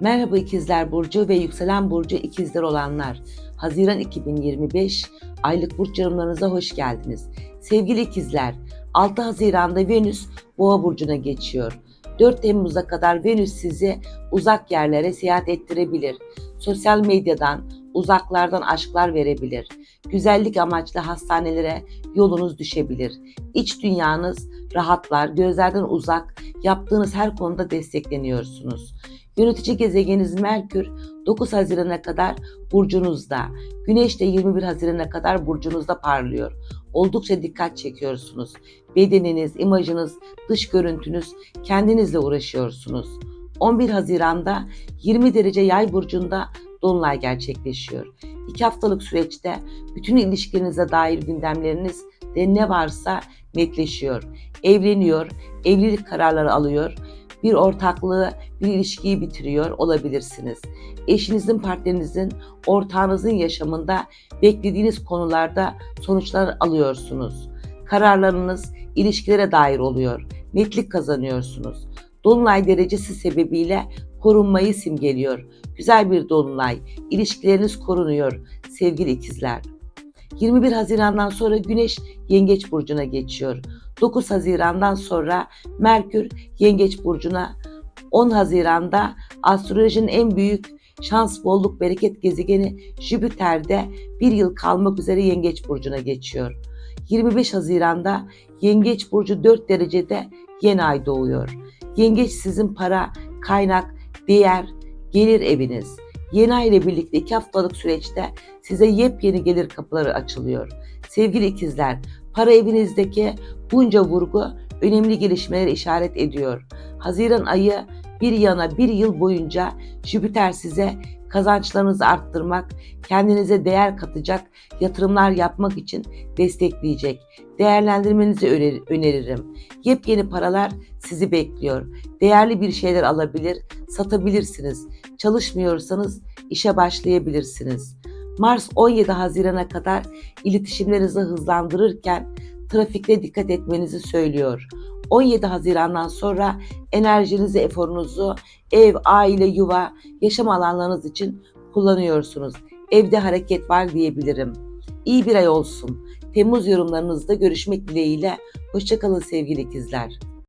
Merhaba ikizler burcu ve yükselen burcu ikizler olanlar. Haziran 2025 aylık burç yorumlarınıza hoş geldiniz. Sevgili ikizler, 6 Haziran'da Venüs Boğa burcuna geçiyor. 4 Temmuz'a kadar Venüs sizi uzak yerlere seyahat ettirebilir. Sosyal medyadan, uzaklardan aşklar verebilir. Güzellik amaçlı hastanelere yolunuz düşebilir. İç dünyanız rahatlar, gözlerden uzak, yaptığınız her konuda destekleniyorsunuz. Yönetici gezegeniniz Merkür 9 Haziran'a kadar burcunuzda. Güneş de 21 Haziran'a kadar burcunuzda parlıyor. Oldukça dikkat çekiyorsunuz. Bedeniniz, imajınız, dış görüntünüz kendinizle uğraşıyorsunuz. 11 Haziran'da 20 derece yay burcunda dolunay gerçekleşiyor. İki haftalık süreçte bütün ilişkilerinize dair gündemleriniz de ne varsa netleşiyor. Evleniyor, evlilik kararları alıyor, bir ortaklığı, bir ilişkiyi bitiriyor olabilirsiniz. Eşinizin, partnerinizin, ortağınızın yaşamında beklediğiniz konularda sonuçlar alıyorsunuz. Kararlarınız ilişkilere dair oluyor. Netlik kazanıyorsunuz. Dolunay derecesi sebebiyle korunmayı simgeliyor. Güzel bir dolunay. İlişkileriniz korunuyor sevgili ikizler. 21 Haziran'dan sonra Güneş Yengeç burcuna geçiyor. 9 Haziran'dan sonra Merkür Yengeç burcuna 10 Haziran'da astrolojinin en büyük şans, bolluk, bereket gezegeni Jüpiter'de bir yıl kalmak üzere Yengeç burcuna geçiyor. 25 Haziran'da Yengeç burcu 4 derecede yeni ay doğuyor. Yengeç sizin para, kaynak, değer, gelir eviniz. Yeni ay ile birlikte iki haftalık süreçte size yepyeni gelir kapıları açılıyor. Sevgili ikizler, para evinizdeki bunca vurgu önemli gelişmeler işaret ediyor. Haziran ayı bir yana bir yıl boyunca Jüpiter size kazançlarınızı arttırmak, kendinize değer katacak yatırımlar yapmak için destekleyecek. Değerlendirmenizi öner- öneririm. Yepyeni paralar sizi bekliyor. Değerli bir şeyler alabilir, satabilirsiniz. Çalışmıyorsanız işe başlayabilirsiniz. Mars 17 Haziran'a kadar iletişimlerinizi hızlandırırken trafikte dikkat etmenizi söylüyor. 17 Haziran'dan sonra enerjinizi, eforunuzu ev, aile, yuva, yaşam alanlarınız için kullanıyorsunuz. Evde hareket var diyebilirim. İyi bir ay olsun. Temmuz yorumlarınızda görüşmek dileğiyle. Hoşçakalın sevgili ikizler.